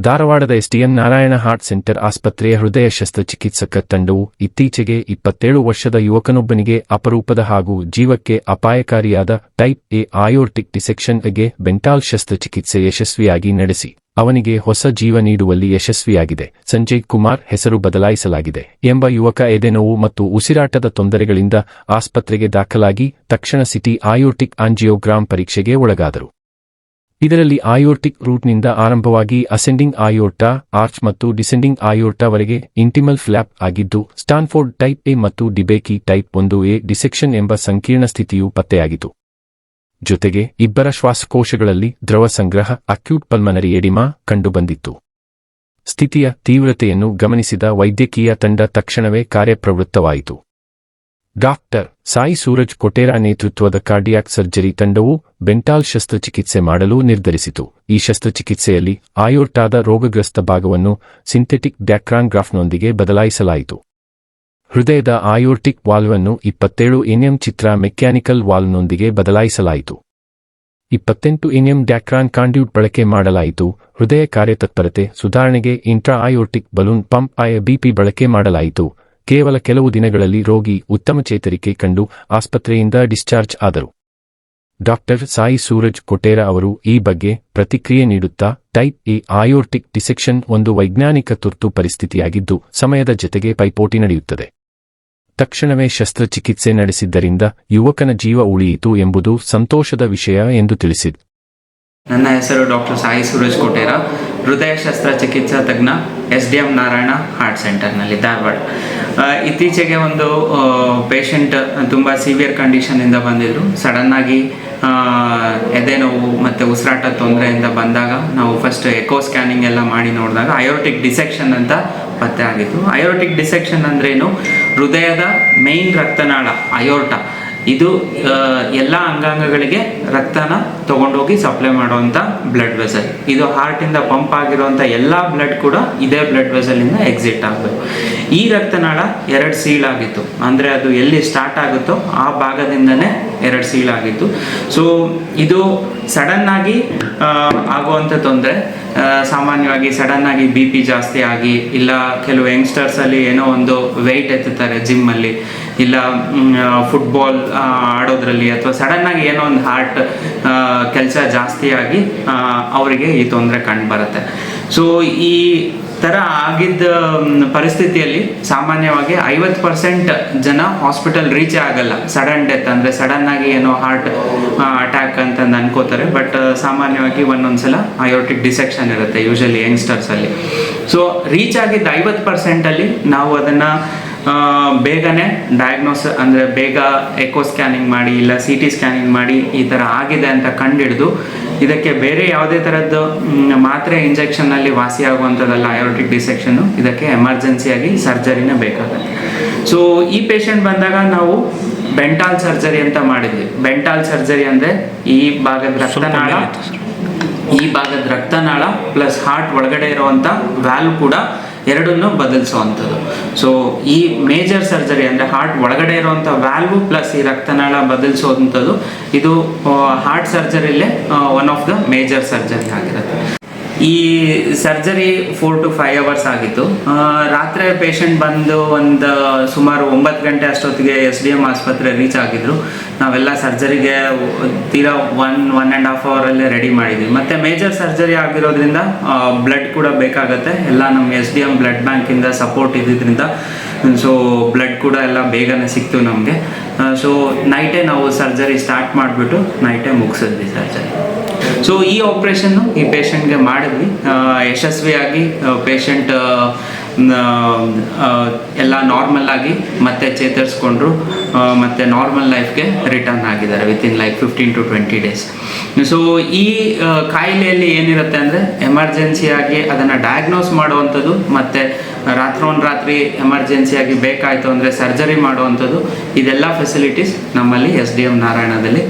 ಧಾರವಾಡದ ಎಸ್ಟಿಎನ್ Narayana heart centre ಆಸ್ಪತ್ರೆಯ ಹೃದಯ ಶಸ್ತ್ರಚಿಕಿತ್ಸಕ ತಂಡವು ಇತ್ತೀಚೆಗೆ ಇಪ್ಪತ್ತೇಳು ವರ್ಷದ ಯುವಕನೊಬ್ಬನಿಗೆ ಅಪರೂಪದ ಹಾಗೂ ಜೀವಕ್ಕೆ ಅಪಾಯಕಾರಿಯಾದ ಟೈಪ್ ಎ ಆಯೋರ್ಟಿಕ್ ಡಿಸೆಕ್ಷನ್ಗೆ ಬೆಂಟಾಲ್ ಶಸ್ತ್ರಚಿಕಿತ್ಸೆ ಯಶಸ್ವಿಯಾಗಿ ನಡೆಸಿ. ಅವನಿಗೆ ಹೊಸ ಜೀವ ನೀಡುವಲ್ಲಿ ಯಶಸ್ವಿಯಾಗಿದೆ. ಸಂಜಯ್ ಕುಮಾರ್ ಹೆಸರು ಬದಲಾಯಿಸಲಾಗಿದೆ. ಎಂಬ ಯುವಕ ಎದೆನೋವು ಮತ್ತು ಉಸಿರಾಟದ ತೊಂದರೆಗಳಿಂದ ಆಸ್ಪತ್ರೆಗೆ ದಾಖಲಾಗಿ ತಕ್ಷಣ ಸಿಟಿ ಆಯೋರ್ಟಿಕ್ ಆಂಜಿಯೋಗ್ರಾಮ್ ಪರೀಕ್ಷೆಗೆ ಒಳಗಾದರು. ಇದರಲ್ಲಿ ಆಯೋರ್ಟಿಕ್ ರೂಟ್ನಿಂದ ಆರಂಭವಾಗಿ ಅಸೆಂಡಿಂಗ್ ಆಯೋರ್ಟಾ, ಆರ್ಚ್ ಮತ್ತು ಡಿಸೆಂಡಿಂಗ್ ಆಯೋರ್ಟಾವರೆಗೆ ಇಂಟಿಮಲ್ ಫ್ಲ್ಯಾಪ್ ಆಗಿದ್ದು ಸ್ಟಾನ್ಫೋರ್ಡ್ ಟೈಪ್ ಎ ಮತ್ತು ಡಿಬೇಕಿ ಟೈಪ್ ಒಂದು ಎ ಡಿಸೆಕ್ಷನ್ ಎಂಬ ಸಂಕೀರ್ಣ ಸ್ಥಿತಿಯು ಪತ್ತೆಯಾಗಿತು ಜೊತೆಗೆ, ಇಬ್ಬರ ಶ್ವಾಸಕೋಶಗಳಲ್ಲಿ ದ್ರವ ಸಂಗ್ರಹ, ಅಕ್ಯೂಟ್ ಪಲ್ಮನರಿ ಎಡಿಮಾ ಕಂಡುಬಂದಿತ್ತು. ಸ್ಥಿತಿಯ ತೀವ್ರತೆಯನ್ನು ಗಮನಿಸಿದ ವೈದ್ಯಕೀಯ ತಂಡ ತಕ್ಷಣವೇ ಕಾರ್ಯಪ್ರವೃತ್ತವಾಯಿತು. ಡಾಕ್ಟರ್ ಸಾಯಿ ಸೂರಜ್ ಕೊಟೇರಾ ನೇತೃತ್ವದ ಕಾರ್ಡಿಯಾಕ್ ಸರ್ಜರಿ ತಂಡವು ಬೆಂಟಾಲ್ ಶಸ್ತ್ರಚಿಕಿತ್ಸೆ ಮಾಡಲು ನಿರ್ಧರಿಸಿತು. ಈ ಶಸ್ತ್ರಚಿಕಿತ್ಸೆಯಲ್ಲಿ ಆಯೋರ್ಟಾದ ರೋಗಗ್ರಸ್ತ ಭಾಗವನ್ನು ಸಿಂಥೆಟಿಕ್ ಡ್ಯಾಕ್ರಾನ್ಗ್ರಾಫ್ನೊಂದಿಗೆ ಬದಲಾಯಿಸಲಾಯಿತು. ಹೃದಯದ ಆಯೋರ್ಟಿಕ್ ವಾಲ್ವನ್ನು ಇಪ್ಪತ್ತೇಳು ಎನ್ಎಂ ಚಿತ್ರ ಮೆಕ್ಯಾನಿಕಲ್ ವಾಲ್ವ್ನೊಂದಿಗೆ ಬದಲಾಯಿಸಲಾಯಿತು. ಇಪ್ಪತ್ತೆಂಟು ಎನ್ಎಂ ಡ್ಯಾಕ್ರಾನ್ ಕಾಂಡ್ಯೂಟ್ ಬಳಕೆ ಮಾಡಲಾಯಿತು. ಹೃದಯ ಕಾರ್ಯತತ್ಪರತೆ ಸುಧಾರಣೆಗೆ intra aortic balloon pump IABP ಬಳಕೆ ಮಾಡಲಾಯಿತು. ಕೇವಲ ಕೆಲವು ದಿನಗಳಲ್ಲಿ ರೋಗಿ ಉತ್ತಮ ಚೇತರಿಕೆ ಕಂಡು ಆಸ್ಪತ್ರೆಯಿಂದ ಡಿಸ್ಚಾರ್ಜ್ ಆದರು. ಡಾಕ್ಟರ್ ಸಾಯಿ ಸೂರಜ್ ಕೊಟೇರಾ ಅವರು ಈ ಬಗ್ಗೆ ಪ್ರತಿಕ್ರಿಯೆ ನೀಡುತ್ತಾ, ಟೈಪ್ ಎ ಆಯೋರ್ಟಿಕ್ ಡಿಸೆಕ್ಷನ್ ಒಂದು ವೈಜ್ಞಾನಿಕ ತುರ್ತು ಪರಿಸ್ಥಿತಿಯಾಗಿದ್ದು, ಸಮಯದ ಜತೆಗೆ ಪೈಪೋಟಿ ನಡೆಯುತ್ತದೆ. ತಕ್ಷಣವೇ ಶಸ್ತ್ರಚಿಕಿತ್ಸೆ ನಡೆಸಿದ್ದರಿಂದ ಯುವಕನ ಜೀವ ಉಳಿಯಿತು ಎಂಬುದು ಸಂತೋಷದ ವಿಷಯ ಎಂದು ತಿಳಿಸಿದೆ. ನನ್ನ ಹೆಸರು ಡಾಕ್ಟರ್ ಸಾಯಿ ಸೂರಜ್ ಕೋಟೇರ, ಹೃದಯ ಶಸ್ತ್ರ ಚಿಕಿತ್ಸಾ ತಜ್ಞ S D M Narayana heart ಸೆಂಟರ್ನಲ್ಲಿ ಧಾರವಾಡ. ಇತ್ತೀಚೆಗೆ ಒಂದು ಪೇಷಂಟ್ ತುಂಬ ಸಿವಿಯರ್ ಕಂಡೀಷನಿಂದ ಬಂದಿದ್ರು. ಸಡನ್ನಾಗಿ ಎದೆ ನೋವು ಮತ್ತು ಉಸಿರಾಟ ತೊಂದರೆಯಿಂದ ಬಂದಾಗ ನಾವು ಫಸ್ಟ್ ಎಕೋ ಸ್ಕ್ಯಾನಿಂಗ್ ಎಲ್ಲ ಮಾಡಿ ನೋಡಿದಾಗ ಅಯೋಟಿಕ್ ಡಿಸೆಕ್ಷನ್ ಅಂತ ಪತ್ತೆ ಆಗಿತ್ತು. ಅಯೋಟಿಕ್ ಡಿಸೆಕ್ಷನ್ ಅಂದ್ರೇನು? ಹೃದಯದ ಮೇನ್ ರಕ್ತನಾಳ ಅಯೋರ್ಟ ಇದು ಎಲ್ಲ ಅಂಗಾಂಗಗಳಿಗೆ ರಕ್ತನ ತಗೊಂಡೋಗಿ ಸಪ್ಲೈ ಮಾಡುವಂಥ ಬ್ಲಡ್ ವೆಸಲ್ ಇದು ಹಾರ್ಟಿಂದ ಪಂಪ್ ಆಗಿರುವಂಥ ಎಲ್ಲ ಬ್ಲಡ್ ಕೂಡ ಇದೇ ಬ್ಲಡ್ ವೆಸಲಿಂದ ಎಕ್ಸಿಟ್ ಆಗಬೇಕು. ಈ ರಕ್ತನಾಳ ಎರಡು ಸೀಳಾಗಿತ್ತು ಅಂದರೆ ಅದು ಎಲ್ಲಿ ಸ್ಟಾರ್ಟ್ ಆಗುತ್ತೋ ಆ ಭಾಗದಿಂದನೇ ಎರಡು ಸೀಳಾಗಿತ್ತು ಸೊ ಇದು ಸಡನ್ ಆಗಿ ಆಗುವಂಥ ತೊಂದರೆ. ಸಾಮಾನ್ಯವಾಗಿ ಸಡನ್ ಆಗಿ ಬಿ ಪಿ ಜಾಸ್ತಿ ಆಗಿ, ಇಲ್ಲ ಕೆಲವು ಯಂಗ್ಸ್ಟರ್ಸಲ್ಲಿ ಏನೋ ಒಂದು ವೆಯ್ಟ್ ಎತ್ತುತ್ತಾರೆ ಜಿಮ್ ಅಲ್ಲಿ. ಇಲ್ಲ ಫುಟ್ಬಾಲ್ ಆಡೋದ್ರಲ್ಲಿ ಅಥವಾ ಸಡನ್ ಆಗಿ ಏನೋ ಒಂದು ಹಾರ್ಟ್ ಕೆಲಸ ಜಾಸ್ತಿಯಾಗಿ ಅವರಿಗೆ ಈ ತೊಂದರೆ ಕಂಡು ಬರುತ್ತೆ. ಸೊ ಈ ಥರ ಆಗಿದ್ದ ಪರಿಸ್ಥಿತಿಯಲ್ಲಿ ಸಾಮಾನ್ಯವಾಗಿ ಐವತ್ತು ಪರ್ಸೆಂಟ್ ಜನ ಹಾಸ್ಪಿಟಲ್ ರೀಚೇ ಆಗಲ್ಲ. ಸಡನ್ ಡೆತ್ ಅಂದರೆ ಸಡನ್ ಆಗಿ ಏನೋ ಹಾರ್ಟ್ ಅಟ್ಯಾಕ್ ಅಂತಂದು ಅನ್ಕೋತಾರೆ. ಬಟ್ ಸಾಮಾನ್ಯವಾಗಿ ಒಂದೊಂದು ಸಲ ಅಯೋಟಿಕ್ ಡಿಸೆಕ್ಷನ್ ಇರುತ್ತೆ ಯೂಶಲಿ ಯಂಗ್ಸ್ಟರ್ಸಲ್ಲಿ ಸೊ ರೀಚ್ ಆಗಿದ್ದ ಐವತ್ತು ಪರ್ಸೆಂಟಲ್ಲಿ ನಾವು ಅದನ್ನು ಬೇಗನೆ ಡಯಾಗ್ನೋಸ್ ಅಂದರೆ ಬೇಗ ಎಕೋ ಸ್ಕ್ಯಾನಿಂಗ್ ಮಾಡಿ ಇಲ್ಲ ಸಿ ಟಿ ಸ್ಕ್ಯಾನಿಂಗ್ ಮಾಡಿ ಈ ಥರ ಆಗಿದೆ ಅಂತ ಕಂಡಿಡಿದು. ಇದಕ್ಕೆ ಬೇರೆ ಯಾವುದೇ ಥರದ್ದು ಮಾತ್ರೆ ಇಂಜೆಕ್ಷನ್ನಲ್ಲಿ ವಾಸಿ ಆಗುವಂಥದ್ದಲ್ಲ ಅಯೋಟಿಕ್ ಡಿಸೆಕ್ಷನ್ನು ಇದಕ್ಕೆ ಎಮರ್ಜೆನ್ಸಿಯಾಗಿ ಸರ್ಜರಿನೇ ಬೇಕಾಗುತ್ತೆ. ಸೊ ಈ ಪೇಷಂಟ್ ಬಂದಾಗ ನಾವು ಬೆಂಟಾಲ್ ಸರ್ಜರಿ ಅಂತ ಮಾಡಿದ್ವಿ. ಬೆಂಟಾಲ್ ಸರ್ಜರಿ ಅಂದರೆ ಈ ಭಾಗದ ರಕ್ತನಾಳ ಈ ಭಾಗದ ರಕ್ತನಾಳ ಪ್ಲಸ್ ಹಾರ್ಟ್ ಒಳಗಡೆ ಇರುವಂಥ ವ್ಯಾಲ್ವ್ ಕೂಡ ಎರಡನ್ನೂ ಬದಲಿಸುವಂಥದ್ದು. ಸೊ ಈ ಮೇಜರ್ ಸರ್ಜರಿ ಅಂದರೆ ಹಾರ್ಟ್ ಒಳಗಡೆ ಇರುವಂಥ ವ್ಯಾಲ್ವು ಪ್ಲಸ್ ಈ ರಕ್ತನಾಳ ಬದಲಿಸುವಂಥದ್ದು, ಇದು heart ಸರ್ಜರಿಲೇ one of the major surgery ಆಗಿರುತ್ತೆ. ಈ surgery four to five hours ಆಗಿತ್ತು. ರಾತ್ರಿ ಪೇಷಂಟ್ ಬಂದು ಒಂದು ಸುಮಾರು ಒಂಬತ್ತು ಗಂಟೆ ಅಷ್ಟೊತ್ತಿಗೆ ಎಸ್ ಡಿ ಎಂ ಆಸ್ಪತ್ರೆ ರೀಚ್ ಆಗಿದ್ರು. ನಾವೆಲ್ಲ ಸರ್ಜರಿಗೆ ತೀರಾ ಒನ್ ಒನ್ ಆ್ಯಂಡ್ ಹಾಫ್ ಅವರಲ್ಲೇ ರೆಡಿ ಮಾಡಿದ್ವಿ. ಮತ್ತು ಮೇಜರ್ ಸರ್ಜರಿ ಆಗಿರೋದ್ರಿಂದ ಬ್ಲಡ್ ಕೂಡ ಬೇಕಾಗುತ್ತೆ. ಎಲ್ಲ ನಮ್ಮ ಎಸ್ ಡಿ ಎಂ ಬ್ಲಡ್ ಬ್ಯಾಂಕಿಂದ ಸಪೋರ್ಟ್ ಇದ್ದಿದ್ದರಿಂದ ಸೊ ಬ್ಲಡ್ ಕೂಡ ಎಲ್ಲ ಬೇಗನೆ ಸಿಕ್ತು ನಮಗೆ. ಸೊ ನೈಟೇ ನಾವು ಸರ್ಜರಿ ಸ್ಟಾರ್ಟ್ ಮಾಡಿಬಿಟ್ಟು ನೈಟೇ ಮುಗಿಸಿದ್ವಿ ಸರ್ಜರಿ. ಸೊ ಈ ಆಪ್ರೇಷನ್ನು ಈ ಪೇಷಂಟ್ಗೆ ಮಾಡಿದ್ವಿ. ಯಶಸ್ವಿಯಾಗಿ ಪೇಷಂಟ್ ಎಲ್ಲ ನಾರ್ಮಲ್ ಆಗಿ ಮತ್ತೆ ಚೇತರಿಸ್ಕೊಂಡ್ರು. ಮತ್ತೆ ನಾರ್ಮಲ್ ಲೈಫ್ಗೆ ರಿಟರ್ನ್ ಆಗಿದ್ದಾರೆ within like fifteen to twenty days so ಈ ಕಾಯಿಲೆಯಲ್ಲಿ ಏನಿರುತ್ತೆ ಅಂದರೆ ಎಮರ್ಜೆನ್ಸಿಯಾಗಿ ಅದನ್ನು ಡಯಾಗ್ನೋಸ್ ಮಾಡುವಂಥದ್ದು ಮತ್ತು ರಾತ್ರೋನ್ರಾತ್ರಿ ಎಮರ್ಜೆನ್ಸಿಯಾಗಿ ಬೇಕಾಯಿತು ಅಂದರೆ ಸರ್ಜರಿ ಮಾಡುವಂಥದ್ದು, ಇದೆಲ್ಲ ಫೆಸಿಲಿಟೀಸ್ ನಮ್ಮಲ್ಲಿ ಎಸ್ ಡಿ ಎಂ ನಾರಾಯಣದಲ್ಲಿ